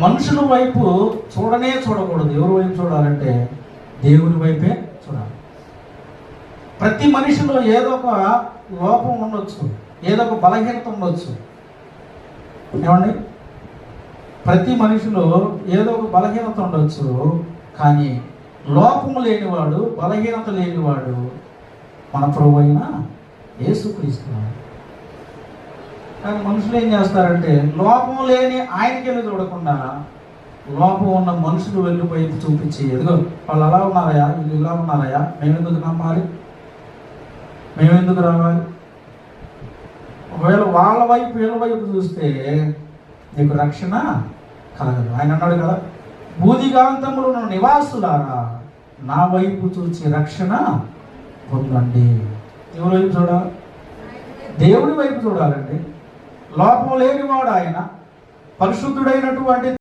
మనుషుల వైపు చూడనే చూడకూడదు. ఎవరి వైపు చూడాలంటే దేవుని వైపే చూడాలి. ప్రతి మనిషిలో ఏదో ఒక లోపం ఉండొచ్చు. ఏదో ఒక బలహీనత ఉండొచ్చు. ఏమండి? ప్రతి మనిషిలో ఏదో ఒక బలహీనత ఉండొచ్చు. కానీ లోపము లేనివాడు బలహీనత లేనివాడు మన ప్రభు అయిన యేసుక్రీస్తు కానీ మనుషులు ఏం చేస్తారంటే లోపం లేని ఆయనకెళ్ళి చూడకుండా లోపం ఉన్న మనుషులు వెళ్ళిపోయి చూపించి ఎదుగు వాళ్ళు అలా ఉన్నారయా వీళ్ళు ఇలా ఉన్నారయా మేము ఎందుకు నమ్మాలి? మేమెందుకు రావాలి? ఒకవేళ వాళ్ళ వైపు వీళ్ళ వైపు చూస్తే నీకు రక్షణ కలగదు. ఆయన అన్నాడు కదా బూదిగాంతములు ఉన్న నివాసులారా నా వైపు చూచి రక్షణ పొందండి. ఎవరి వైపు చూడాలి? దేవుడి వైపు చూడాలండి. లోపం లేనివాడు ఆయన పరిశుద్ధుడైనటువంటి